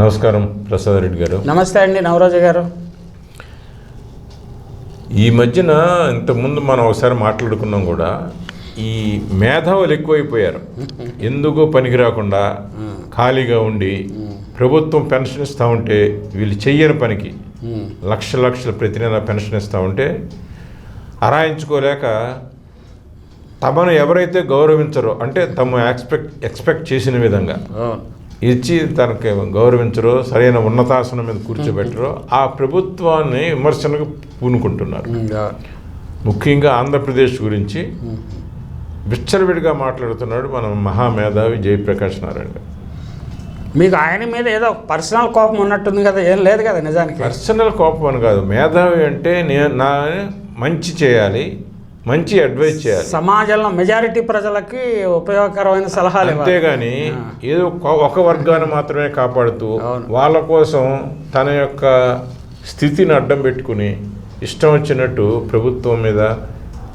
నమస్కారం ప్రసాద్ రెడ్డి గారు. నమస్తే అండి నవరోజు గారు. ఈ మధ్యన ఇంతకుముందు మనం ఒకసారి మాట్లాడుకున్నాం కూడా ఈ మేధావులు ఎక్కువైపోయారు. ఎందుకు పనికి రాకుండా ఖాళీగా ఉండి ప్రభుత్వం పెన్షన్ ఇస్తూ ఉంటే వీళ్ళు చెయ్యని పనికి లక్ష లక్షల ప్రతి నెల పెన్షన్ ఇస్తూ ఉంటే అరాయించుకోలేక తమను ఎవరైతే గౌరవించరో అంటే తమ ఎక్స్పెక్ట్ ఎక్స్పెక్ట్ చేసిన విధంగా ఇచ్చి తనకి గౌరవించరో సరైన ఉన్నతాసనం మీద కూర్చోబెట్టరో. ఆ ప్రభుత్వాన్ని విమర్శనకు పూనుకుంటున్నారు. ముఖ్యంగా ఆంధ్రప్రదేశ్ గురించి విచ్చలవిడిగా మాట్లాడుతున్నాడు మన మహామేధావి జయప్రకాష్ నారాయణ గారు. మీకు ఆయన మీద ఏదో పర్సనల్ కోపం ఉన్నట్టుంది కదా ఏం లేదు కదా నిజానికి. పర్సనల్ కోపం అని కాదు మేధావి అంటే నేను నా మంచి చేయాలి మంచి అడ్వైస్ చేయాలి. సమాజంలో మెజారిటీ ప్రజలకి ఉపయోగకరమైన సలహాలు. అంతేగాని ఏదో ఒక- వర్గాన్ని మాత్రమే కాపాడుతూ. వాళ్ళ కోసం తన యొక్క స్థితిని అడ్డం పెట్టుకుని ఇష్టం వచ్చినట్టు ప్రభుత్వం మీద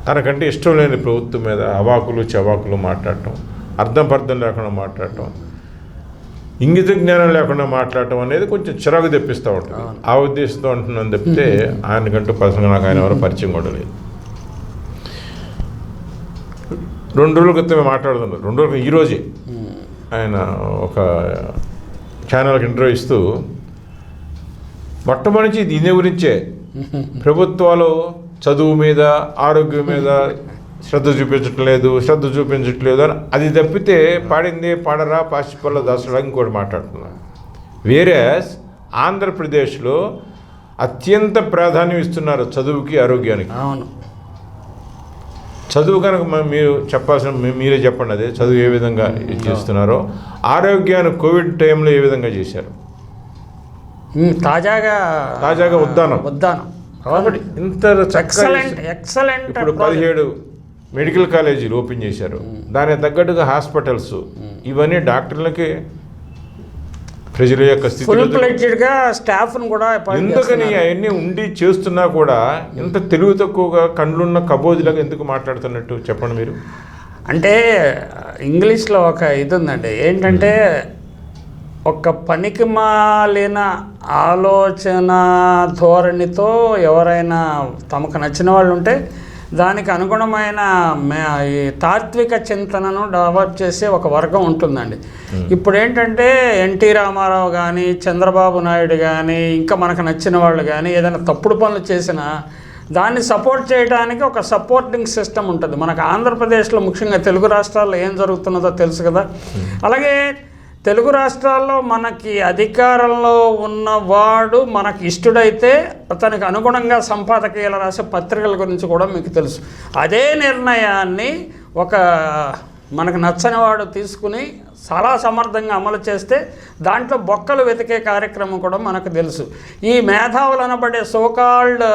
తనకంటే ఇష్టం లేని ప్రభుత్వం మీద అవాకులు చవాకులు మాట్లాడటం అర్థం పర్థం లేకుండా మాట్లాడటం ఇంగిత జ్ఞానం లేకుండా మాట్లాడటం అనేది కొంచెం చిరాకు తెప్పిస్తూ ఉంటుంది. ఆ ఉద్దేశంతో అంటున్నాను తప్పితే ఆయనకంటూ పర్సనల్గా నాకు ఆయన ఎవరో పరిచయం కూడా లేదు. రెండు రోజుల క్రితమే మాట్లాడుతున్నారు రెండు రోజుల ఈరోజే ఆయన ఒక ఛానల్కి ఇంటర్వ్యూ ఇస్తూ మొట్టమొదటి దీని గురించే ప్రభుత్వాలు చదువు మీద ఆరోగ్యం మీద శ్రద్ధ చూపించట్లేదు శ్రద్ధ చూపించట్లేదు అని అది తప్పితే పాడింది పాడరా పాచిపల్ల దాసుడా ఇంకోటి మాట్లాడుతున్నారు. వేరే ఆంధ్రప్రదేశ్లో అత్యంత ప్రాధాన్యం ఇస్తున్నారు చదువుకి ఆరోగ్యానికి. అవును. చదువు కనుక మీరు చెప్పాల్సిన మీరే చెప్పండి అదే చదువు ఏ విధంగా చేస్తున్నారో. ఆరోగ్యాన్ని కోవిడ్ టైంలో ఏ విధంగా చేశారు? తాజాగా తాజాగా ఉద్దానం. ఉద్దానం. కాబట్టి ఇంత ఎక్సలెంట్ ఎక్సలెంట్ ఇప్పుడు పదిహేడు మెడికల్ కాలేజీలు ఓపెన్ చేశారు. దానికి తగ్గట్టుగా హాస్పిటల్స్ ఇవన్నీ డాక్టర్లకి ప్రజల యొక్క స్థితి కూడా ఎందుకని. అవన్నీ ఉండి చేస్తున్నా కూడా ఇంత తెలివి తక్కువగా కండ్లున్న కబోదిలాగా ఎందుకు మాట్లాడుతున్నట్టు చెప్పండి మీరు అంటే ఇంగ్లీష్లో ఒక ఇది ఉందండి ఏంటంటే ఒక పనికి మాలిన ఆలోచన ధోరణితో ఎవరైనా తమకు నచ్చిన వాళ్ళు ఉంటే దానికి అనుగుణమైన ఈ తాత్విక చింతనను డెవలప్ చేసే ఒక వర్గం ఉంటుందండి. ఇప్పుడు ఏంటంటే ఎన్టీ రామారావు కానీ చంద్రబాబు నాయుడు కానీ ఇంకా మనకు నచ్చిన వాళ్ళు కానీ ఏదైనా తప్పుడు పనులు చేసినా దాన్ని సపోర్ట్ చేయడానికి ఒక సపోర్టింగ్ సిస్టమ్ ఉంటుంది. మనకు ఆంధ్రప్రదేశ్లో ముఖ్యంగా తెలుగు రాష్ట్రాల్లో ఏం జరుగుతున్నదో తెలుసు కదా. అలాగే తెలుగు రాష్ట్రాల్లో మనకి అధికారంలో ఉన్నవాడు మనకి ఇష్టడైతే అతనికి అనుగుణంగా సంపాదకీయాలు రాసే పత్రికల గురించి కూడా మీకు తెలుసు. అదే నిర్ణయాన్ని ఒక మనకు నచ్చని వాడు తీసుకుని చాలా సమర్థంగా అమలు చేస్తే దాంట్లో బొక్కలు వెతికే కార్యక్రమం కూడా మనకు తెలుసు. ఈ మేధావులు అనబడే సోకాల్డ్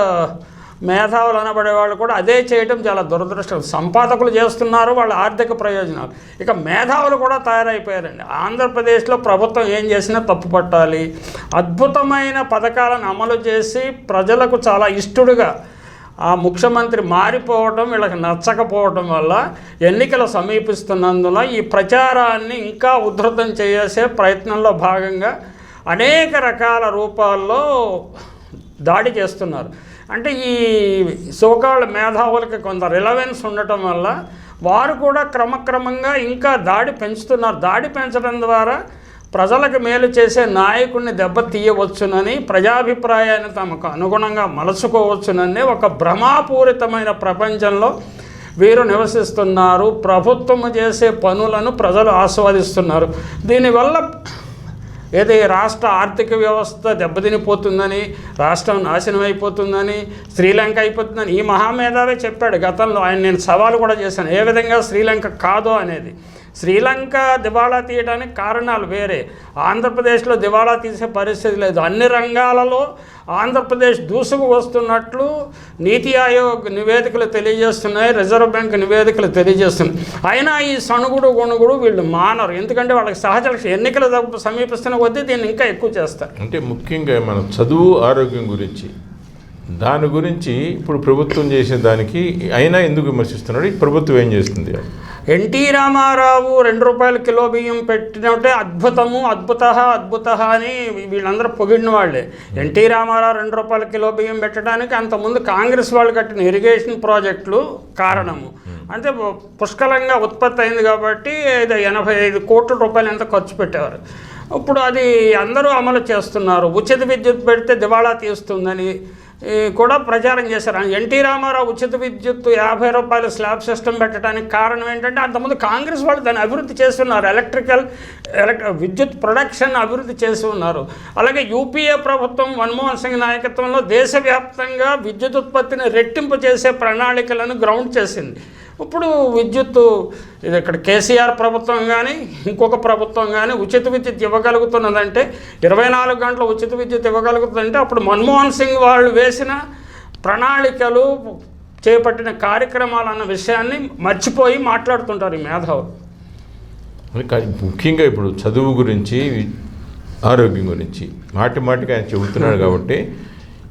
మేధావులు అనబడే వాళ్ళు కూడా అదే చేయడం చాలా దురదృష్టం. సంపాదకులు చేస్తున్నారు వాళ్ళ ఆర్థిక ప్రయోజనాలు. ఇక మేధావులు కూడా తయారైపోయారండి. ఆంధ్రప్రదేశ్లో ప్రభుత్వం ఏం చేసినా తప్పు పట్టాలి. అద్భుతమైన పథకాలను అమలు చేసి ప్రజలకు చాలా ఇష్టడుగా ఆ ముఖ్యమంత్రి మారిపోవడం వీళ్ళకి నచ్చకపోవటం వల్ల ఎన్నికలు సమీపిస్తున్నందున ఈ ప్రచారాన్ని ఇంకా ఉధృతం చేసే ప్రయత్నంలో భాగంగా అనేక రకాల రూపాల్లో దాడి చేస్తున్నారు. అంటే ఈ సోకాళ్ళ మేధావులకి కొంత రిలవెన్స్ ఉండటం వల్ల వారు కూడా క్రమక్రమంగా ఇంకా దాడి పెంచుతున్నారు. దాడి పెంచడం ద్వారా ప్రజలకు మేలు చేసే నాయకుడిని దెబ్బ తీయవచ్చునని ప్రజాభిప్రాయాన్ని తమకు అనుగుణంగా మలుచుకోవచ్చునని ఒక భ్రమాపూరితమైన ప్రపంచంలో వీరు నివసిస్తున్నారు. ప్రభుత్వం చేసే పనులను ప్రజలు ఆస్వాదిస్తున్నారు. దీనివల్ల ఏదో రాష్ట్ర ఆర్థిక వ్యవస్థ దెబ్బతినిపోతుందని రాష్ట్రం నాశనం అయిపోతుందని శ్రీలంక అయిపోతుందని ఈ మహామేధావే చెప్పాడు. గతంలో ఆయన నేను సవాలు కూడా చేశాను. ఏ విధంగా శ్రీలంక కాదో అనేది. శ్రీలంక దివాళా తీయడానికి కారణాలు వేరే. ఆంధ్రప్రదేశ్లో దివాళా తీసే పరిస్థితి లేదు. అన్ని రంగాలలో ఆంధ్రప్రదేశ్ దూసుకు వస్తున్నట్లు నీతి ఆయోగ్ నివేదికలు తెలియజేస్తున్నాయి. రిజర్వ్ బ్యాంక్ నివేదికలు తెలియజేస్తున్నాయి అయినా ఈ సణుగుడు గొణుగుడు వీళ్ళు మానరు. ఎందుకంటే వాళ్ళకి సహజ లక్ష- ఎన్నికలు సమీపిస్తున్న కొద్దీ దీన్ని ఇంకా ఎక్కువ చేస్తారు. అంటే ముఖ్యంగా మన చదువు ఆరోగ్యం గురించి దాని గురించి ఇప్పుడు ప్రభుత్వం చేసే దానికి అయినా ఎందుకు విమర్శిస్తున్నాడు? ప్రభుత్వం ఏం చేస్తుంది? ఎన్టీ రామారావు రెండు రూపాయల కిలో బియ్యం పెట్టినట్టే అద్భుతము అద్భుత అద్భుత అని వీళ్ళందరూ పొగిడిన వాళ్ళే. ఎన్టీ రామారావు రెండు రూపాయల కిలో బియ్యం పెట్టడానికి అంతకుముందు కాంగ్రెస్ వాళ్ళు కట్టిన ఇరిగేషన్ ప్రాజెక్టులు కారణము. అంటే పుష్కలంగా ఉత్పత్తి అయింది కాబట్టి ఎనభై ఐదు కోట్ల రూపాయలు ఎంత ఖర్చు పెట్టేవారు. ఇప్పుడు అది అందరూ అమలు చేస్తున్నారు. ఉచిత విద్యుత్ పెడితే దివాళా తీస్తుందని కూడా ప్రచారం చేశారు. ఎన్టీ రామారావు ఉచిత విద్యుత్ యాభై రూపాయల స్లాబ్ సిస్టమ్ పెట్టడానికి కారణం ఏంటంటే అంతకుముందు కాంగ్రెస్ వాళ్ళు దాన్ని అభివృద్ధి చేస్తున్నారు ఎలక్ట్రికల్ ఎలక్ విద్యుత్ ప్రొడక్షన్ అభివృద్ధి చేసి ఉన్నారు. అలాగే యూపీఏ ప్రభుత్వం మన్మోహన్ సింగ్ నాయకత్వంలో దేశవ్యాప్తంగా విద్యుత్ ఉత్పత్తిని రెట్టింపు చేసే ప్రణాళికలను గ్రౌండ్ చేసింది. ఇప్పుడు విద్యుత్తు ఇది ఇక్కడ కేసీఆర్ ప్రభుత్వం కానీ ఇంకొక ప్రభుత్వం కానీ ఉచిత విద్యుత్ ఇవ్వగలుగుతున్నదంటే ఇరవై నాలుగు గంటల ఉచిత విద్యుత్ ఇవ్వగలుగుతుందంటే అప్పుడు మన్మోహన్ సింగ్ వాళ్ళు వేసిన ప్రణాళికలు చేపట్టిన కార్యక్రమాలు అన్న విషయాన్ని మర్చిపోయి మాట్లాడుతుంటారు ఈ మేధావులు. ముఖ్యంగా ఇప్పుడు చదువు గురించి ఆరోగ్యం గురించి మాటి మాటికి ఆయన చెబుతున్నాడు కాబట్టి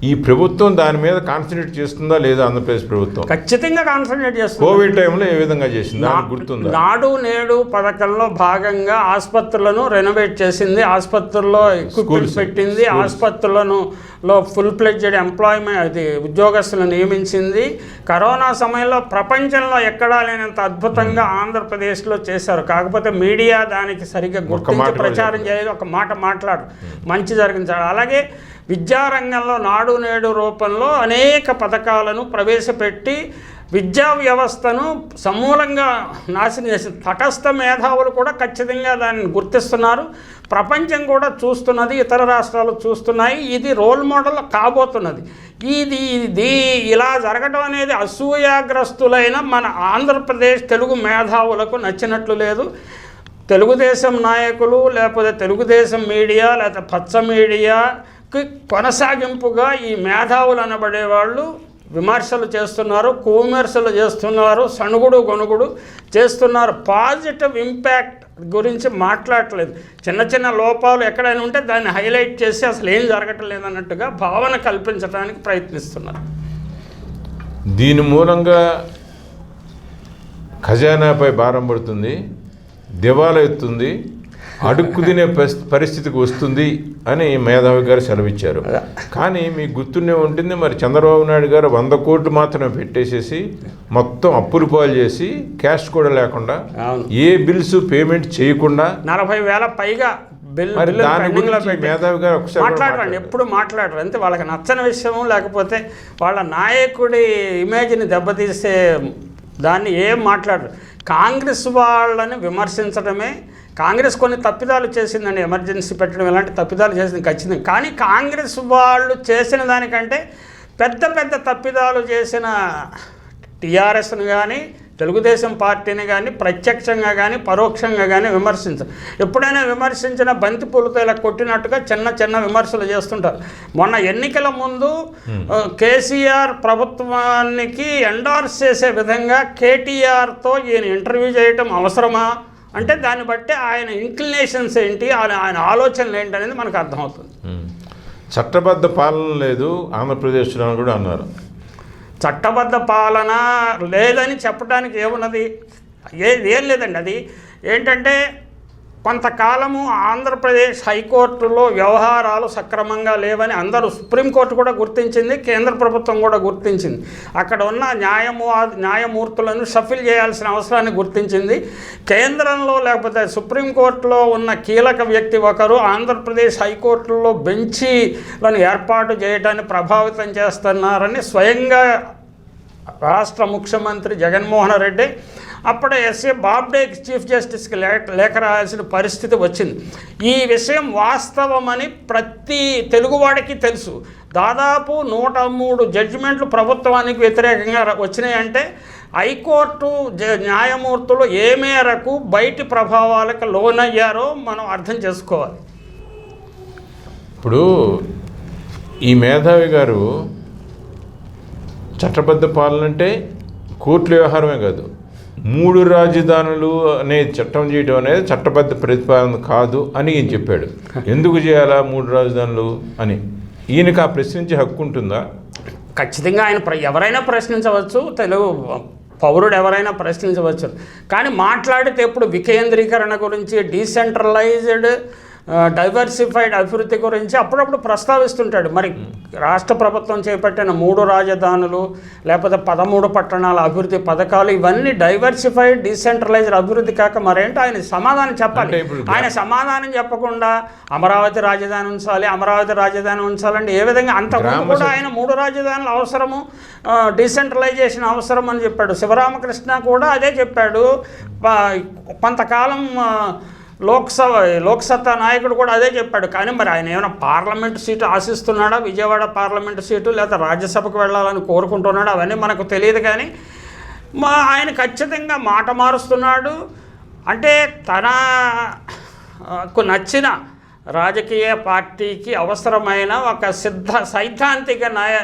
ఈ ప్రభుత్వం దాని మీద కాన్సన్ట్రేట్ చేస్తుందా లేదా ఆంధ్రప్రదేశ్ ప్రభుత్వం? ఖచ్చితంగా కాన్సన్ట్రేట్ చేస్తున్నారు కోవిడ్ టైంలో ఏ విధంగా చేసింది? గుర్తుందా? నాడు నేడు పథకంలో భాగంగా ఆసుపత్రులను రెనోవేట్ చేసింది. ఆసుపత్రుల్లో Schools. పెట్టింది. ఆసుపత్రులను లో ఫుల్ ప్లెడ్జెడ్ ఎంప్లాయ్మెంట్ అది ఉద్యోగస్తులను నియమించింది. కరోనా సమయంలో ప్రపంచంలో ఎక్కడా లేనంత అద్భుతంగా ఆంధ్రప్రదేశ్లో చేశారు. కాకపోతే మీడియా దానికి సరిగ్గా గుర్తించి ప్రచారం చేయదు ఒక మాట మాట్లాడు. మంచి జరిగింది. అలాగే విద్యారంగంలో నాడు నేడు రూపంలో అనేక పథకాలను ప్రవేశపెట్టి విద్యా వ్యవస్థను సమూలంగా నాశనం చేసింది తటస్థ మేధావులు కూడా ఖచ్చితంగా దాన్ని గుర్తిస్తున్నారు. ప్రపంచం కూడా చూస్తున్నది ఇతర రాష్ట్రాలు చూస్తున్నాయి. ఇది రోల్ మోడల్ కాబోతున్నది. ఇది ఇది ఇలా జరగడం అనేది అసూయాగ్రస్తులైన మన ఆంధ్రప్రదేశ్ తెలుగు మేధావులకు నచ్చినట్లు లేదు. తెలుగుదేశం నాయకులు లేకపోతే తెలుగుదేశం మీడియా లేకపోతే పచ్చ మీడియా కొనసాగింపుగా ఈ మేధావులు అనబడే వాళ్ళు విమర్శలు చేస్తున్నారు కువిమర్శలు చేస్తున్నారు సణుగుడు గొనుగుడు చేస్తున్నారు. పాజిటివ్ ఇంపాక్ట్ గురించి మాట్లాడట్లేదు చిన్న చిన్న లోపాలు ఎక్కడైనా ఉంటే దాన్ని హైలైట్ చేసి అసలు ఏం జరగట్లేదు అన్నట్టుగా భావన కల్పించడానికి ప్రయత్నిస్తున్నారు. దీని మూలంగా ఖజానాపై భారం పడుతుంది దివాలా ఎత్తుంది అడుక్కు తినే పరిస్థి- పరిస్థితికి వస్తుంది అని మేధావి గారు సెలవిచ్చారు కానీ మీకు గుర్తునే ఉంటుంది మరి చంద్రబాబు నాయుడు గారు వంద కోట్లు మాత్రమే పెట్టేసేసి మొత్తం అప్పులు పాలు చేసి క్యాష్ కూడా లేకుండా. ఏ బిల్స్ పేమెంట్ చేయకుండా నలభై వేల పైగా మాట్లాడరండి మాట్లాడారు. ఎప్పుడు మాట్లాడరు అంతే వాళ్ళకి నచ్చని విషయం లేకపోతే వాళ్ళ నాయకుడి ఇమేజ్ని దెబ్బతీసే దాన్ని ఏం మాట్లాడరు కాంగ్రెస్ వాళ్ళని విమర్శించడమే కాంగ్రెస్ కొన్ని తప్పిదాలు చేసిందండి ఎమర్జెన్సీ పెట్టడం ఇలాంటి తప్పిదాలు చేసింది ఖచ్చితంగా. కానీ కాంగ్రెస్ వాళ్ళు చేసిన దానికంటే పెద్ద పెద్ద తప్పిదాలు చేసిన టీఆర్ఎస్ని కానీ తెలుగుదేశం పార్టీని కానీ ప్రత్యక్షంగా కానీ పరోక్షంగా కానీ విమర్శించరు ఎప్పుడైనా విమర్శించిన బంతిపూలతో ఇలా కొట్టినట్టుగా చిన్న చిన్న విమర్శలు చేస్తుంటారు. మొన్న ఎన్నికల ముందు కేసీఆర్ ప్రభుత్వానికి ఎండార్స్ చేసే విధంగా కేటీఆర్తో ఈయన ఇంటర్వ్యూ చేయటం అవసరమా? అంటే దాన్ని బట్టి ఆయన ఇంక్లినేషన్స్ ఏంటి ఆయన ఆయన ఆలోచనలు ఏంటి అనేది మనకు అర్థమవుతుంది. చట్టబద్ధ పాలన లేదు ఆంధ్రప్రదేశ్లో కూడా అన్నారు. చట్టబద్ధ పాలన లేదని చెప్పడానికి ఏమున్నది? ఏ ఏం లేదండి అది. ఏంటంటే కొంతకాలము ఆంధ్రప్రదేశ్ హైకోర్టులో వ్యవహారాలు సక్రమంగా లేవని అందరూ సుప్రీంకోర్టు కూడా గుర్తించింది కేంద్ర ప్రభుత్వం కూడా గుర్తించింది. అక్కడ ఉన్న న్యాయము న్యాయమూర్తులను షఫిల్ చేయాల్సిన అవసరాన్ని గుర్తించింది. కేంద్రంలో లేకపోతే సుప్రీంకోర్టులో ఉన్న కీలక వ్యక్తి ఒకరు ఆంధ్రప్రదేశ్ హైకోర్టులో బెంచీలను ఏర్పాటు చేయడాన్ని ప్రభావితం చేస్తున్నారని స్వయంగా రాష్ట్ర ముఖ్యమంత్రి జగన్మోహన్ రెడ్డి. అప్పుడే ఎస్ఏ బాబ్డే చీఫ్ జస్టిస్కి లేఖ లేఖ రాయాల్సిన పరిస్థితి వచ్చింది. ఈ విషయం వాస్తవమని ప్రతి తెలుగువాడికి తెలుసు. దాదాపు నూట మూడు జడ్జిమెంట్లు ప్రభుత్వానికి వ్యతిరేకంగా వచ్చినాయంటే హైకోర్టు జ న్యాయమూర్తులు ఏ మేరకు బయటి ప్రభావాలకు లోనయ్యారో మనం అర్థం చేసుకోవాలి. ఇప్పుడు ఈ మేధావి గారు చట్టబద్ధ పాలన అంటే కోర్టుల వ్యవహారమే కాదు. మూడు రాజధానులు అనే చట్టం చేయడం అనేది చట్టబద్ధ ప్రతిపాదన కాదు అని ఈయన చెప్పాడు. ఎందుకు చేయాలా మూడు రాజధానులు అని? ఈయనకి ఆ ప్రశ్నించే హక్కు ఉంటుందా? ఖచ్చితంగా ఆయన ప్ర ఎవరైనా ప్రశ్నించవచ్చు. తెలుగు పౌరుడు ఎవరైనా ప్రశ్నించవచ్చు. కానీ మాట్లాడితే ఎప్పుడు వికేంద్రీకరణ గురించి డీసెంట్రలైజ్డ్ డైవర్సిఫైడ్ అభివృద్ధి గురించి అప్పుడప్పుడు ప్రస్తావిస్తుంటాడు. మరి రాష్ట్ర ప్రభుత్వం చేపట్టిన మూడు రాజధానులు లేకపోతే పదమూడు పట్టణాల అభివృద్ధి పథకాలు ఇవన్నీ డైవర్సిఫైడ్ డీసెంట్రలైజ్డ్ అభివృద్ధి కాక మరేంటో ఆయన సమాధానం చెప్పాలి. ఆయన సమాధానం చెప్పకుండా అమరావతి రాజధాని ఉంచాలి అమరావతి రాజధాని ఉంచాలంటే ఏ విధంగా అంతకుముందు కూడా ఆయన మూడు రాజధానులు అవసరము డీసెంట్రలైజేషన్ అవసరం అని చెప్పాడు. శివరామకృష్ణ కూడా అదే చెప్పాడు. కొంతకాలం లోక్సభ లోక్సత్తా నాయకుడు కూడా అదే చెప్పాడు. కానీ మరి ఆయన ఏమైనా పార్లమెంటు సీటు ఆశిస్తున్నాడా? విజయవాడ పార్లమెంటు సీటు లేదా రాజ్యసభకు వెళ్ళాలని కోరుకుంటున్నాడా? అవన్నీ మనకు తెలియదు కానీ మా ఆయన ఖచ్చితంగా మాట మారుస్తున్నాడు. అంటే తనకు నచ్చిన రాజకీయ పార్టీకి అవసరమైన ఒక సిద్ధ సైద్ధాంతిక నయ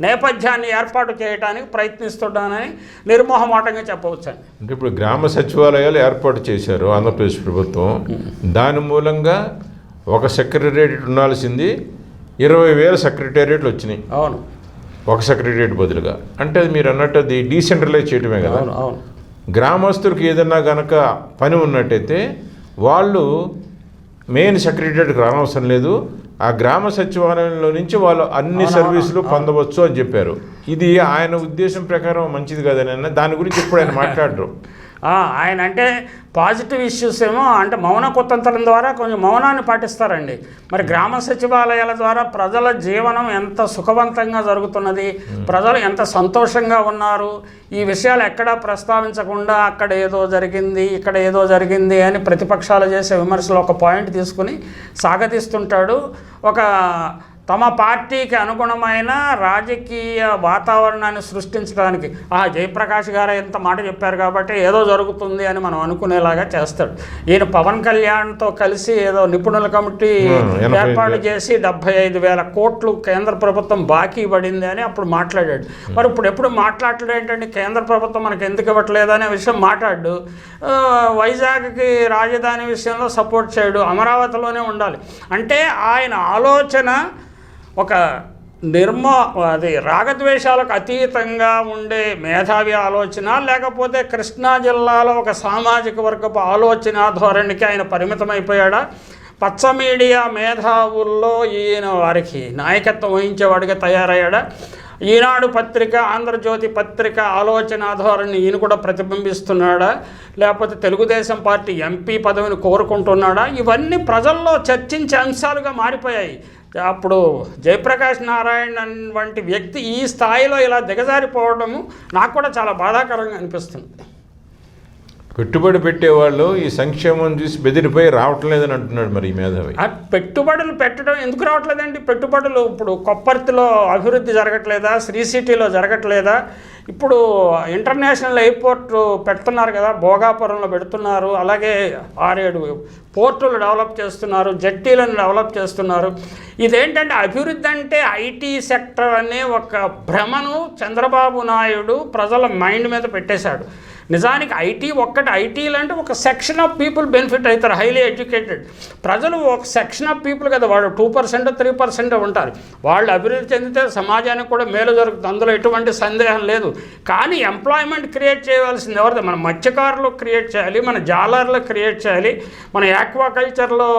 నేపథ్యాన్ని ఏర్పాటు చేయడానికి ప్రయత్నిస్తున్నానని నిర్మోహమాటంగా చెప్పవచ్చండి. అంటే ఇప్పుడు గ్రామ సచివాలయాలు ఏర్పాటు చేశారు ఆంధ్రప్రదేశ్ ప్రభుత్వం. దాని మూలంగా ఒక సెక్రటేరియట్ ఉండాల్సింది. ఇరవై వేల సెక్రటేరియట్లు వచ్చినాయి. అవును. ఒక సెక్రటేరియట్ బదులుగా. అంటే అది మీరు అన్నట్టు అది డీసెంట్రలైజ్ చేయడమే కదా. గ్రామస్తులకు ఏదన్నా గనక పని ఉన్నట్టయితే వాళ్ళు మెయిన్ సెక్రటరీకి రానవసరం లేదు. ఆ గ్రామ సచివాలయంలో నుంచి వాళ్ళు అన్ని సర్వీసులు పొందవచ్చు అని చెప్పారు. ఇది ఆయన ఉద్దేశం ప్రకారం మంచిది కదని అన్న దాని గురించి ఎప్పుడు ఆయన మాట్లాడరు. ఆయన అంటే పాజిటివ్ ఇష్యూస్ ఏమో అంటే మౌన కుతంత్రం ద్వారా కొంచెం మౌనాన్ని పాటిస్తారండి. మరి గ్రామ సచివాలయాల ద్వారా ప్రజల జీవనం ఎంత సుఖవంతంగా జరుగుతున్నది ప్రజలు ఎంత సంతోషంగా ఉన్నారు ఈ విషయాలు ఎక్కడా ప్రస్తావించకుండా అక్కడ ఏదో జరిగింది ఇక్కడ ఏదో జరిగింది అని ప్రతిపక్షాలు చేసే విమర్శలు ఒక పాయింట్ తీసుకుని సాగతీస్తుంటాడు. ఒక తమ పార్టీకి అనుగుణమైన రాజకీయ వాతావరణాన్ని సృష్టించడానికి ఆ జయప్రకాష్ గారు ఎంత మాట చెప్పారు కాబట్టి ఏదో జరుగుతుంది అని మనం అనుకునేలాగా చేస్తాడు. ఈయన పవన్ కళ్యాణ్తో కలిసి ఏదో నిపుణుల కమిటీ ఏర్పాటు. చేసి డెబ్బై ఐదు వేల కోట్లు కేంద్ర ప్రభుత్వం బాకీ పడింది అని అప్పుడు మాట్లాడాడు. మరి ఇప్పుడు ఎప్పుడు మాట్లాడలేదు ఏంటంటే కేంద్ర ప్రభుత్వం మనకు ఎందుకు ఇవ్వట్లేదు అనే విషయం మాట్లాడు. వైజాగ్కి రాజధాని విషయంలో సపోర్ట్ చేయడు. అమరావతిలోనే ఉండాలి. అంటే ఆయన ఆలోచన ఒక నిర్మో అది రాగద్వేషాలకు అతీతంగా ఉండే మేధావి ఆలోచన లేకపోతే కృష్ణా జిల్లాలో ఒక సామాజిక వర్గపు ఆలోచన ధోరణికి ఆయన పరిమితమైపోయాడా? పచ్చ మీడియా మేధావుల్లో ఈయన వారికి నాయకత్వం వహించేవాడిగా తయారయ్యాడా? ఈనాడు పత్రిక ఆంధ్రజ్యోతి పత్రిక ఆలోచన ధోరణి ఈయన కూడా ప్రతిబింబిస్తున్నాడా? లేకపోతే తెలుగుదేశం పార్టీ ఎంపీ పదవిని కోరుకుంటున్నాడా? ఇవన్నీ ప్రజల్లో చర్చించే అంశాలుగా మారిపోయాయి. అప్పుడు జయప్రకాష్ నారాయణ వంటి వ్యక్తి ఈ స్థాయిలో ఇలా దిగజారిపోవడము నాకు కూడా చాలా బాధాకరంగా అనిపిస్తుంది. పెట్టుబడి పెట్టేవాళ్ళు ఈ సంక్షేమం చూసి బెదిరిపోయి రావటం లేదని అంటున్నాడు మరి ఈ మేధావి. ఆ పెట్టుబడులు పెట్టడం ఎందుకు రావట్లేదండి? పెట్టుబడులు ఇప్పుడు కొప్పర్తిలో అభివృద్ధి జరగట్లేదా? శ్రీ సిటీలో జరగట్లేదా? ఇప్పుడు ఇంటర్నేషనల్ ఎయిర్పోర్ట్ పెడుతున్నారు కదా భోగాపురంలో పెడుతున్నారు అలాగే ఆరేడు పోర్టులు డెవలప్ చేస్తున్నారు జట్టీలను డెవలప్ చేస్తున్నారు. ఇదేంటంటే అభివృద్ధి అంటే ఐటీ సెక్టర్ అనే ఒక భ్రమను చంద్రబాబు నాయుడు ప్రజల మైండ్ మీద పెట్టేశాడు. నిజానికి ఐటీ ఒక్కటి ఐటీలు అంటే ఒక సెక్షన్ ఆఫ్ పీపుల్ బెనిఫిట్ అవుతారు హైలీ ఎడ్యుకేటెడ్. ప్రజలు ఒక సెక్షన్ ఆఫ్ పీపుల్ కదా వాళ్ళు టూ పర్సెంట్ త్రీ పర్సెంట్ ఉంటారు. వాళ్ళు అభివృద్ధి చెందితే సమాజానికి కూడా మేలు జరుగుతుంది అందులో ఎటువంటి సందేహం లేదు. కానీ ఎంప్లాయ్మెంట్ క్రియేట్ చేయవలసింది ఎవరిది? మన మత్స్యకారులు క్రియేట్ చేయాలి మన జాలర్లు క్రియేట్ చేయాలి మన యాక్వాకల్చర్లో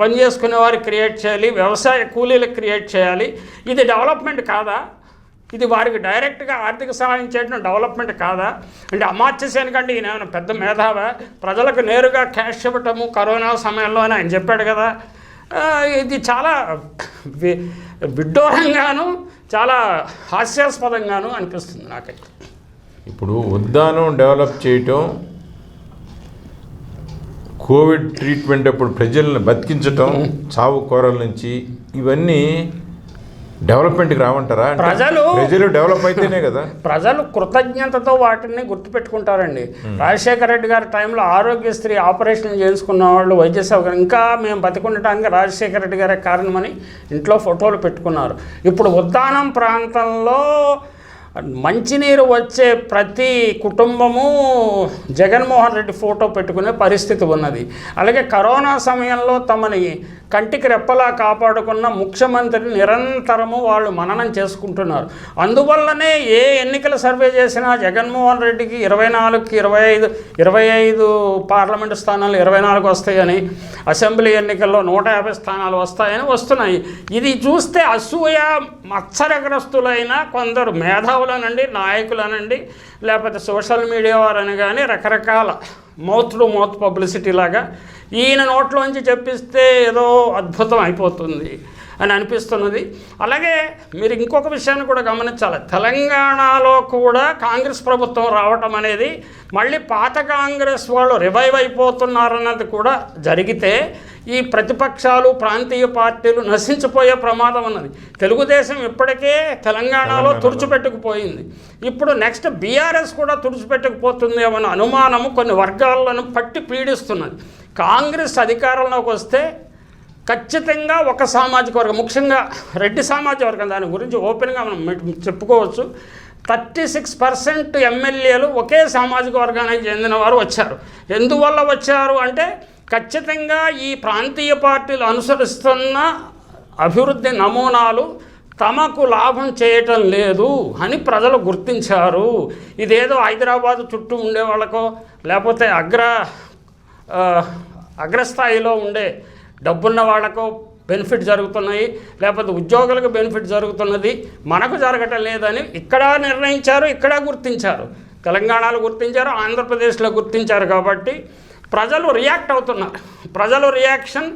పని చేసుకునే క్రియేట్ చేయాలి వ్యవసాయ కూలీలు క్రియేట్ చేయాలి. ఇది డెవలప్మెంట్ కాదా? ఇది వారికి డైరెక్ట్గా ఆర్థిక సహాయం చేయడం డెవలప్మెంట్ కాదా? అంటే అమాత్య సేన కంటే ఈయన ఏమైనా పెద్ద మేధావా? ప్రజలకు నేరుగా క్యాష్ ఇవ్వటము కరోనా సమయంలో అని ఆయన చెప్పాడు కదా. ఇది చాలా విడ్డూరంగాను చాలా హాస్యాస్పదంగాను అనిపిస్తుంది నాకైతే. ఇప్పుడు ఉద్దానం డెవలప్ చేయటం కోవిడ్ ట్రీట్మెంట్ అప్పుడు ప్రజలను బతికించటం చావు కోరల నుంచి ఇవన్నీ డెవలప్మెంట్కి రావంటారా? ప్రజలు- ప్రజలు డెవలప్ అయితేనే కదా. ప్రజలు కృతజ్ఞతతో వాటిని గుర్తుపెట్టుకుంటారండి. రాజశేఖర రెడ్డి గారి టైంలో ఆరోగ్యశ్రీ ఆపరేషన్ చేయించుకున్న వాళ్ళు వైద్య సౌకర్యం ఇంకా మేము బతికుండటానికి రాజశేఖర రెడ్డి గారే కారణమని ఇంట్లో ఫోటోలు పెట్టుకున్నారు. ఇప్పుడు ఉద్దానం ప్రాంతంలో మంచినీరు వచ్చే ప్రతి కుటుంబము జగన్మోహన్ రెడ్డి ఫోటో పెట్టుకునే పరిస్థితి ఉన్నది. అలాగే కరోనా సమయంలో తమని కంటికి రెప్పలా కాపాడుకున్న ముఖ్యమంత్రిని నిరంతరము వాళ్ళు మననం చేసుకుంటున్నారు. అందువల్లనే ఏ ఎన్నికల సర్వే చేసినా జగన్మోహన్ రెడ్డికి ఇరవై నాలుగుకి ఇరవై ఐదు ఇరవై ఐదు పార్లమెంటు స్థానాలు ఇరవై నాలుగు వస్తాయని అసెంబ్లీ ఎన్నికల్లో నూట యాభై స్థానాలు వస్తాయని వస్తున్నాయి. ఇది చూస్తే అసూయ మత్సరగ్రస్తులైన కొందరు మేధావులనండి నాయకులనండి లేకపోతే సోషల్ మీడియా వారని కానీ రకరకాల మౌత్ టు మౌత్ పబ్లిసిటీ లాగా ఈయన నోట్లోంచి చెప్పిస్తే ఏదో అద్భుతం అయిపోతుంది. అని అనిపిస్తున్నది. అలాగే మీరు ఇంకొక విషయాన్ని కూడా గమనించాలి. తెలంగాణలో కూడా కాంగ్రెస్ ప్రభుత్వం రావటం అనేది మళ్ళీ పాత కాంగ్రెస్ వాళ్ళు రివైవ్ అయిపోతున్నారన్నది కూడా జరిగితే ఈ ప్రతిపక్షాలు ప్రాంతీయ పార్టీలు నశించిపోయే ప్రమాదం ఉన్నది. తెలుగుదేశం ఇప్పటికే తెలంగాణలో తుడిచిపెట్టుకుపోయింది. ఇప్పుడు నెక్స్ట్ బీఆర్ఎస్ కూడా తుడిచిపెట్టుకుపోతుంది అన్న అనుమానము కొన్ని వర్గాలను పట్టి పీడిస్తున్నది. కాంగ్రెస్ అధికారంలోకి వస్తే ఖచ్చితంగా ఒక సామాజిక వర్గం ముఖ్యంగా రెడ్డి సామాజిక వర్గం దాని గురించి ఓపెన్గా మనం చెప్పుకోవచ్చు. థర్టీ సిక్స్ పర్సెంట్ ఎమ్మెల్యేలు ఒకే సామాజిక వర్గానికి చెందిన వారు వచ్చారు. ఎందువల్ల వచ్చారు అంటే ఖచ్చితంగా ఈ ప్రాంతీయ పార్టీలు అనుసరిస్తున్న అభివృద్ధి నమూనాలు తమకు లాభం చేయటం లేదు అని ప్రజలు గుర్తించారు. ఇదేదో హైదరాబాద్ చుట్టూ ఉండే వాళ్ళకో లేకపోతే అగ్ర అగ్రస్థాయిలో ఉండే డబ్బున్న వాళ్ళకు బెనిఫిట్ జరుగుతున్నాయి లేకపోతే ఉద్యోగులకు బెనిఫిట్ జరుగుతున్నది. మనకు జరగటం లేదని ఇక్కడ నిర్ణయించారు ఇక్కడ గుర్తించారు. తెలంగాణలో గుర్తించారు ఆంధ్రప్రదేశ్లో గుర్తించారు కాబట్టి ప్రజలు రియాక్ట్ అవుతున్నారు. ప్రజలు రియాక్షన్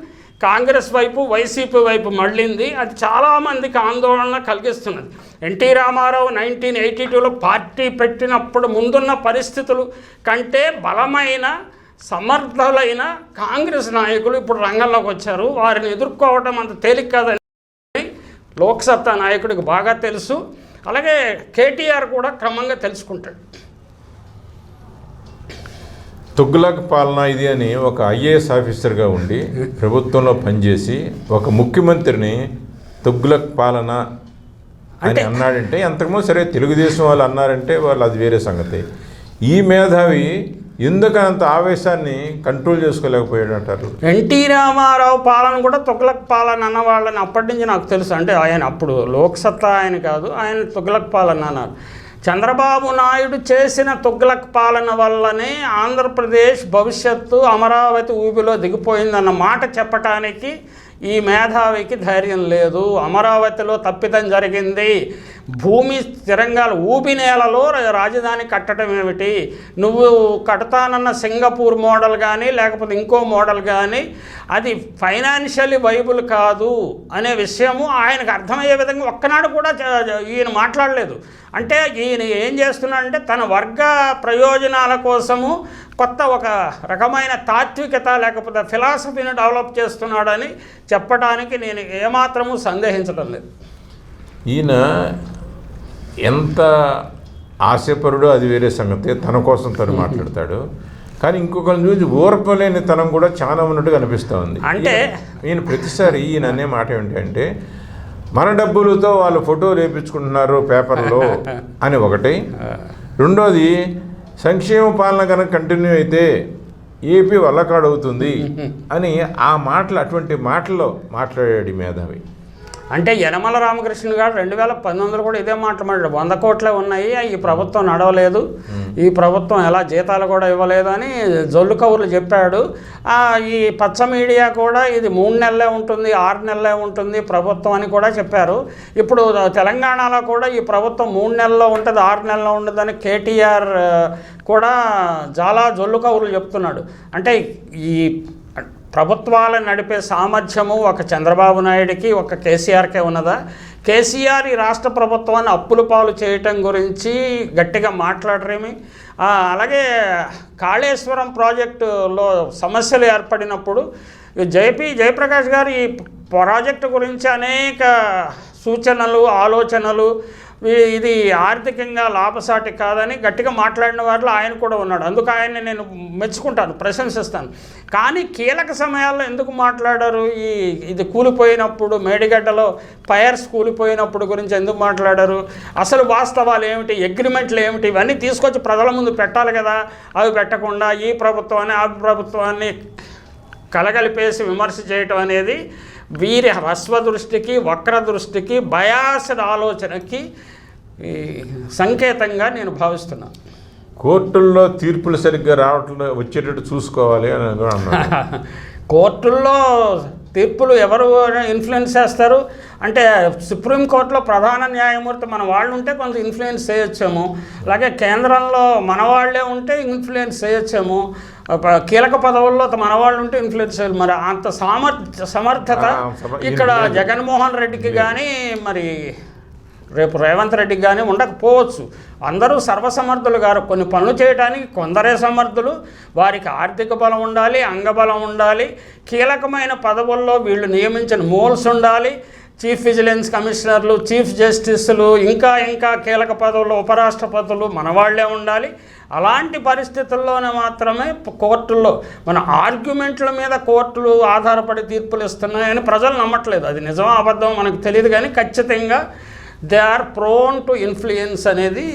కాంగ్రెస్ వైపు వైసీపీ వైపు మళ్ళింది. అది చాలామందికి ఆందోళన కలిగిస్తున్నది. N T Rama Rao nineteen eighty టూలో పార్టీ పెట్టినప్పుడు ముందున్న పరిస్థితులు కంటే బలమైన సమర్థులైన కాంగ్రెస్ నాయకులు ఇప్పుడు రంగంలోకి వచ్చారు. వారిని ఎదుర్కోవడం అంత తేలిక కాదని లోక్సత్తా నాయకుడికి బాగా తెలుసు. అలాగే కేటీఆర్ కూడా క్రమంగా తెలుసుకుంటాడు. తుగ్లక్ పాలన ఇది అని ఒక ఐఏఎస్ ఆఫీసర్గా ఉండి ప్రభుత్వంలో పనిచేసి ఒక ముఖ్యమంత్రిని తుగ్లక్ పాలన అని అన్నాడంటే అంతకుముందు సరే తెలుగుదేశం వాళ్ళు అన్నారంటే వాళ్ళు అది వేరే సంగతి. ఈ మేధావి ఎందుకు అంత ఆవేశాన్ని కంట్రోల్ చేసుకోలేకపోయాడు అంటారు ఎన్టీ రామారావు పాలన కూడా తుగ్లక్ పాలన అన్న వాళ్ళని అప్పటి నుంచి నాకు తెలుసు. అంటే ఆయన అప్పుడు లోక్సత్తా ఆయన కాదు ఆయన తుగ్లక్ పాలన అన్నారు. చంద్రబాబు నాయుడు చేసిన తుగ్లక్ పాలన వల్లనే ఆంధ్రప్రదేశ్ భవిష్యత్తు అమరావతి ఊబిలో దిగిపోయిందన్న మాట చెప్పటానికి ఈ మేధావికి ధైర్యం లేదు. అమరావతిలో తప్పిదం జరిగింది. భూమి స్థిరంగా ఊపి నేలలో రాజధాని కట్టడం ఏమిటి? నువ్వు కడతానన్న సింగపూర్ మోడల్ కానీ లేకపోతే ఇంకో మోడల్ కానీ అది ఫైనాన్షియల్ వైబుల్ కాదు అనే విషయము ఆయనకు అర్థమయ్యే విధంగా ఒక్కనాడు కూడా ఈయన మాట్లాడలేదు. అంటే ఈయన ఏం చేస్తున్నాడంటే తన వర్గ ప్రయోజనాల కోసము కొత్త ఒక రకమైన తాత్వికత లేకపోతే ఫిలాసఫీని డెవలప్ చేస్తున్నాడని చెప్పడానికి నేను ఏమాత్రము సందేహించడం లేదు. ఈయన ఎంత ఆశపరుడో అది వేరే సంగతి. తన కోసం తను మాట్లాడతాడు. కానీ ఇంకొకరిని చూసి ఓర్పలేని తనం కూడా చాలా ఉన్నట్టుగా అనిపిస్తూ ఉంది. అంటే- ఈయన- ప్రతిసారి ఈయన అనే మాట ఏంటంటే మన డబ్బులతో వాళ్ళు ఫోటోలు వేయించుకుంటున్నారు పేపర్లో అని ఒకటి. రెండోది సంక్షేమ పాలన కనుక కంటిన్యూ అయితే ఏపీ వల్లకాడవుతుంది అని ఆ మాటలు అటువంటి మాటల్లో మాట్లాడాడు మేధావి. అంటే యనమల రామకృష్ణ గారు రెండు వేల పంతొమ్మిదిలో కూడా ఇదే మాట్లాడాడు వంద కోట్లే ఉన్నాయి ఈ ప్రభుత్వం నడవలేదు. ఈ ప్రభుత్వం ఎలా జీతాలు కూడా ఇవ్వలేదు అని జొల్లు కవులు చెప్పాడు. ఈ పచ్చ మీడియా కూడా ఇది మూడు నెలలే ఉంటుంది ఆరు నెలలే ఉంటుంది ప్రభుత్వం అని కూడా చెప్పారు. ఇప్పుడు తెలంగాణలో కూడా ఈ ప్రభుత్వం మూడు నెలల్లో ఉంటుంది ఆరు నెలల్లో ఉండదని కేటీఆర్ కూడా చాలా జొల్లు కవులు చెప్తున్నాడు. అంటే ఈ ప్రభుత్వాలను నడిపే సామర్థ్యము ఒక చంద్రబాబు నాయుడికి ఒక కేసీఆర్కే ఉన్నదా? కేసీఆర్ ఈ రాష్ట్ర ప్రభుత్వాన్ని అప్పుల పాలు చేయటం గురించి గట్టిగా మాట్లాడరేమి? అలాగే కాళేశ్వరం ప్రాజెక్టులో సమస్యలు ఏర్పడినప్పుడు జేపీ జయప్రకాష్ గారు ఈ ప్రాజెక్టు గురించి అనేక సూచనలు ఆలోచనలు ఇది ఆర్థికంగా లాభసాటి కాదని గట్టిగా మాట్లాడిన వారిలో ఆయన కూడా ఉన్నాడు. అందుకు ఆయన్ని నేను మెచ్చుకుంటాను ప్రశంసిస్తాను. కానీ కీలక సమయాల్లో ఎందుకు మాట్లాడారు? ఈ ఇది కూలిపోయినప్పుడు మేడిగడ్డలో పైర్స్ కూలిపోయినప్పుడు గురించి ఎందుకు మాట్లాడారు? అసలు వాస్తవాలు ఏమిటి? అగ్రిమెంట్లు ఏమిటి? ఇవన్నీ తీసుకొచ్చి ప్రజల ముందు పెట్టాలి కదా? అవి పెట్టకుండా ఈ ప్రభుత్వాన్ని ఆ ప్రభుత్వాన్ని కలగలిపేసి విమర్శ చేయటం అనేది వీరి దృష్టికి వక్ర దృష్టికి బయాసడ్ ఆలోచనకి ఈ సంకేతంగా నేను భావిస్తున్నాను కోర్టుల్లో తీర్పులు సరిగ్గా రావట్లేదు వచ్చేటట్టు చూసుకోవాలి అని కోర్టుల్లో తీర్పులు ఎవరు ఇన్ఫ్లుయెన్స్ చేస్తారు? అంటే సుప్రీంకోర్టులో ప్రధాన న్యాయమూర్తి మన వాళ్ళు ఉంటే కొంత ఇన్ఫ్లుయెన్స్ చేయొచ్చేమో. అలాగే కేంద్రంలో మన వాళ్ళే ఉంటే ఇన్ఫ్లుయెన్స్ చేయొచ్చేమో. కీలక పదవుల్లో మన వాళ్ళు ఉంటే ఇన్ఫ్లుయెన్స్ మరి అంత సామర్థ్య సమర్థత ఇక్కడ. జగన్మోహన్ రెడ్డికి కానీ మరి రేపు రేవంత్ రెడ్డికి కానీ ఉండకపోవచ్చు. అందరూ సర్వసమర్థులు గారు. కొన్ని పనులు చేయడానికి కొందరే సమర్థులు. వారికి ఆర్థిక బలం ఉండాలి అంగబలం ఉండాలి. కీలకమైన పదవుల్లో వీళ్ళు నియమించిన మోల్స్ ఉండాలి. చీఫ్ విజిలెన్స్ కమిషనర్లు చీఫ్ జస్టిస్లు ఇంకా ఇంకా కీలక పదవులు ఉపరాష్ట్రపతులు మన వాళ్ళే ఉండాలి. అలాంటి పరిస్థితుల్లోనే మాత్రమే కోర్టుల్లో మన ఆర్గ్యుమెంట్ల మీద కోర్టులు ఆధారపడి తీర్పులు ఇస్తున్నాయని ప్రజలు నమ్మట్లేదు. అది నిజం అబద్ధం మనకు తెలియదు కానీ ఖచ్చితంగా they are prone to influence అనేది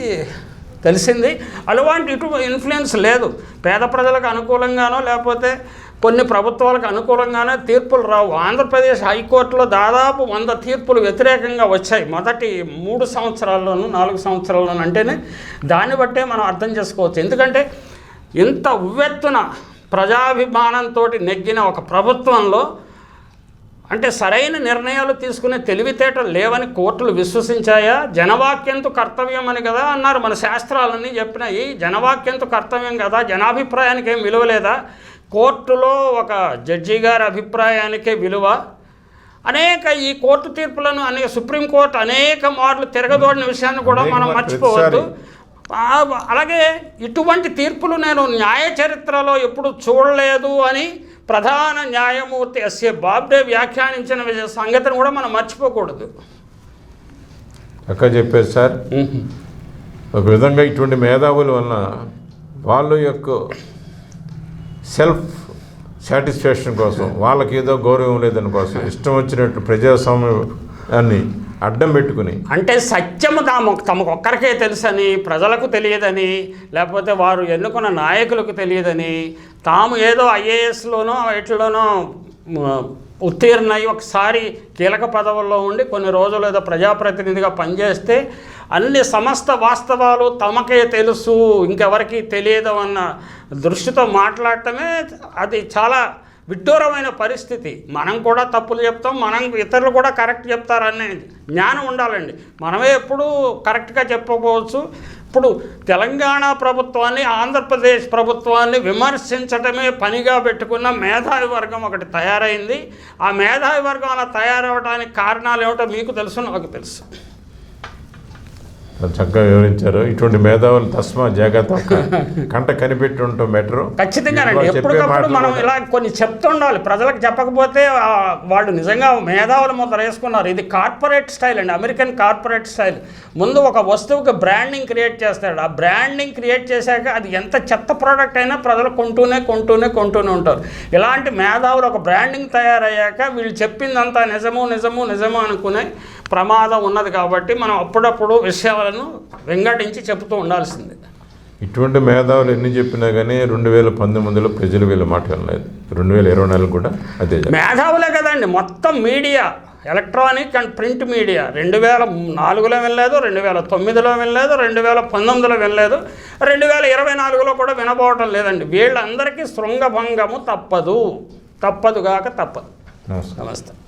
తెలిసింది. అలాంటి ఇటు ఇన్ఫ్లుయెన్స్ లేదు. పేద ప్రజలకు అనుకూలంగానో లేకపోతే కొన్ని ప్రభుత్వాలకు అనుకూలంగానే తీర్పులు రావు. ఆంధ్రప్రదేశ్ హైకోర్టులో దాదాపు వంద తీర్పులు వ్యతిరేకంగా వచ్చాయి. మొదటి మూడు సంవత్సరాల్లోనూ నాలుగు సంవత్సరాల్లోనూ అంటేనే దాన్ని బట్టే మనం అర్థం చేసుకోవచ్చు. ఎందుకంటే ఇంత ఉవ్వెత్తున ప్రజాభిమానంతో నెగ్గిన ఒక ప్రభుత్వంలో అంటే సరైన నిర్ణయాలు తీసుకునే తెలివితేటలు లేవని కోర్టులు విశ్వసించాయా? జనవాక్యంతో కర్తవ్యం అని కదా అన్నారు. మన శాస్త్రాలన్నీ చెప్పినాయి. జనవాక్యంతో కర్తవ్యం కదా. జనాభిప్రాయానికి ఏం విలువలేదా కోర్టులో ఒక జడ్జి గారి అభిప్రాయానికే విలువ. అనేక ఈ కోర్టు తీర్పులను అనేక సుప్రీంకోర్టు అనేక మార్లు తిరగదోడిన విషయాన్ని కూడా మనం మర్చిపోవద్దు. అలాగే ఇటువంటి తీర్పులు నేను న్యాయ చరిత్రలో ఎప్పుడు చూడలేదు అని ప్రధాన న్యాయమూర్తి ఎస్ఏ బాబ్డే వ్యాఖ్యానించిన సంగతిని కూడా మనం మర్చిపోకూడదు. అక్క చెప్పారు సార్. ఒక విధంగా ఇటువంటి మేధావుల వలన వాళ్ళ యొక్క సెల్ఫ్ సాటిస్ఫాక్షన్ కోసం వాళ్ళకి ఏదో గౌరవం లేదని కోసం ఇష్టం వచ్చినట్టు ప్రజాస్వామ్యాన్ని అడ్డం పెట్టుకుని. అంటే సత్యము తాము తమకు ఒక్కరికే తెలుసని ప్రజలకు తెలియదని లేకపోతే వారు ఎన్నుకున్న నాయకులకు తెలియదని తాము ఏదో ఐఏఎస్లోనో వీటిలోనో ఉత్తీర్ణయి ఒకసారి కీలక పదవుల్లో ఉండి కొన్ని రోజులు ఏదో ప్రజాప్రతినిధిగా పనిచేస్తే అన్ని సమస్త వాస్తవాలు తమకే తెలుసు ఇంకెవరికి తెలియదు అన్న దృష్టితో మాట్లాడటమే అది చాలా విడ్డూరమైన పరిస్థితి. మనం కూడా తప్పులు చెప్తాం మనం ఇతరులు కూడా కరెక్ట్ చెప్తారనే జ్ఞానం ఉండాలండి. మనమే ఎప్పుడూ కరెక్ట్గా చెప్పకపోవచ్చు ఇప్పుడు తెలంగాణ ప్రభుత్వాన్ని ఆంధ్రప్రదేశ్ ప్రభుత్వాన్ని విమర్శించటమే పనిగా పెట్టుకున్న మేధావి వర్గం ఒకటి తయారైంది. ఆ మేధావి వర్గం అలా తయారవడానికి కారణాలు ఏమిటో మీకు తెలుసు నాకు తెలుసు. చక్కగా వివరించారు. ఇటువంటి మేధావులు తస్మా జాగ్రత్త కంట కనిపెట్టి ఉండటం బెటరు ఖచ్చితంగానండి చెప్పే ఎప్పటికప్పుడు మనం ఇలా కొన్ని చెప్తుండాలి ప్రజలకు చెప్పకపోతే వాళ్ళు నిజంగా మేధావుల ముద్ర వేసుకున్నారు. ఇది కార్పొరేట్ స్టైల్ అండి. American corporate style. ముందు ఒక వస్తువుకి బ్రాండింగ్ క్రియేట్ చేస్తాడు. ఆ బ్రాండింగ్ క్రియేట్ చేశాక అది ఎంత చెత్త ప్రోడక్ట్ అయినా ప్రజలు కొంటూనే కొంటూనే కొంటూనే ఉంటారు. ఇలాంటి మేధావులు ఒక బ్రాండింగ్ తయారయ్యాక వీళ్ళు చెప్పిందంతా నిజము నిజము నిజము అనుకునే ప్రమాదం ఉన్నది కాబట్టి మనం అప్పుడప్పుడు విషయాలను వెంగటించి చెబుతూ ఉండాల్సింది. ఇటువంటి మేధావులు ఎన్ని చెప్పినా కానీ రెండు వేల పంతొమ్మిదిలో ప్రజలు వీళ్ళ మాట వినలేదు. రెండు వేల ఇరవై నాలుగు కూడా అదే. మేధావులే కదండి. మొత్తం media electronic and print media. రెండు వేల నాలుగులో వినలేదు రెండు వేల తొమ్మిదిలో వినలేదు రెండు వేల పంతొమ్మిదిలో వినలేదు రెండు వేల ఇరవై నాలుగులో కూడా వినబోవటం లేదండి. వీళ్ళందరికీ శృంగభంగము తప్పదు. తప్పదుగాక తప్పదు. నమస్తే.